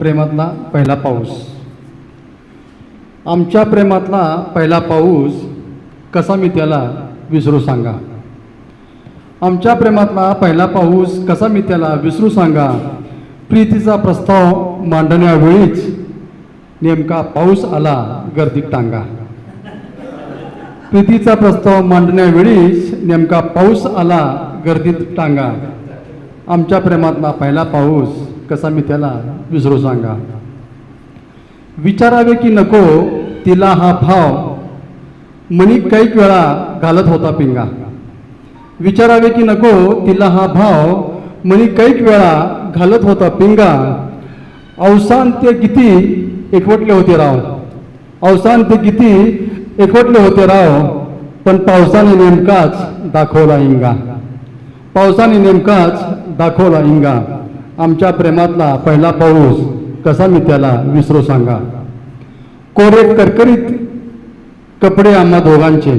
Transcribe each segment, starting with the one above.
प्रेमातला पहिला पाऊस. आमच्या प्रेमातला पहिला पाऊस कसा मी त्याला विसरू सांगा? आमच्या प्रेमातला पहिला पाऊस कसा मी त्याला विसरू सांगा? प्रीतीचा प्रस्ताव मांडण्यावेळीच नेमका पाऊस आला गर्दीत टांगा. प्रीतीचा प्रस्ताव मांडण्यावेळीच नेमका पाऊस आला गर्दीत टांगा. आमच्या प्रेमातला पहिला पाऊस कसा मी त्याला विसरू सांगा? विचारावे की नको तिला हा भाव मनी कैक वेळा घालत होता पिंगा. विचारावे की नको तिला हा भाव मनी कैक वेळा घालत होता पिंगा. अवसान ते किती एकवटले होते राव? अवसान ते किती एकवटले होते राव? पण पावसाने नेमकाच दाखवला इंगा. पावसाने नेमकाच दाखवला इंगा. आमच्या प्रेमातला पहिला पाऊस कसा मी त्याला विसरू सांगा. कोरे करकरीत कपडे आम्हा दोघांचे.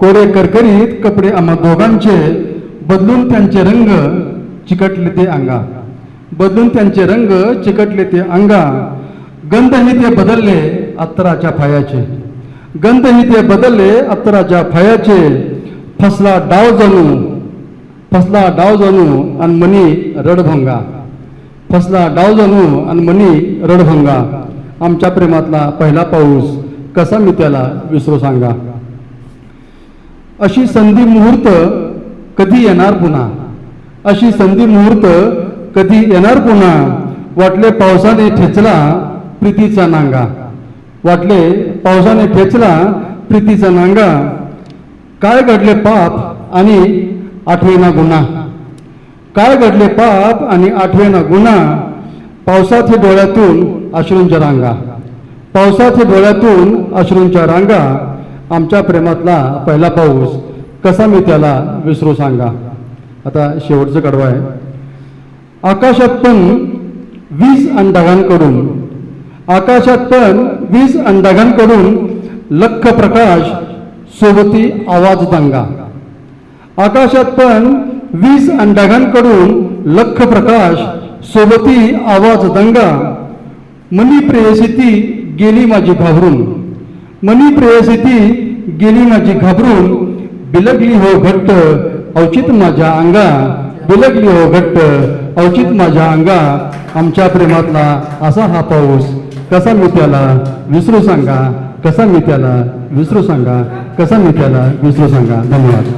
कोरे करकरीत कपडे आम्हा दोघांचे. बदलून त्यांचे रंग चिकटले ते अंगा. बदलून त्यांचे रंग चिकटले ते अंगा. गंधही ते बदलले अत्तराच्या फायाचे गंधही ते बदलले अत्तराच्या फायाचे फसला डाव जणू फसला डाव जणू आणि मनी रडभंगा. फसला डाव जणू आणि मनी रडभंगा. आमच्या प्रेमातला पहिला पाऊस कसा मी त्याला विसरू सांगा. अशी संधी मुहूर्त कधी येणार पुन्हा? अशी संधी मुहूर्त कधी येणार पुन्हा? वाटले पावसाने ठेचला प्रीतीचा नांगा. वाटले पावसाने ठेचला प्रीतीचा नांगा. काय घडले पाप आणि आठवेना गुन्हा. काय घडले पाप आणि आठवेना गुन्हा? पावसाचे डोळ्यातून अश्रूंच्या रांगा. पावसाचे डोळ्यातून अश्रूंच्या रांगा. आमच्या प्रेमातला पहिला पाऊस. कसा मी त्याला विसरू सांगा. आता शेवटचं कडवं आहे. आकाशात पण वीस अंडागांकडून आकाशात पण वीस अंडागांकडून लख प्रकाश सोबती आवाज दांगा. आकाशात पण वीज आणि ढगांकडून लख प्रकाश सोबती आवाज दंगा. मनी प्रेयसिती गेली माझी घाबरून मनी प्रेयसिती गेली माझी घाबरून. बिलगली हो घट्ट औचित माझ्या अंगा. बिलगली हो घट्ट औचित माझ्या अंगा. आमच्या प्रेमातला असा हा पाऊस कसा मी त्याला विसरू सांगा? कसा मी त्याला विसरू सांगा? कसा मी त्याला विसरू सांगा? धन्यवाद.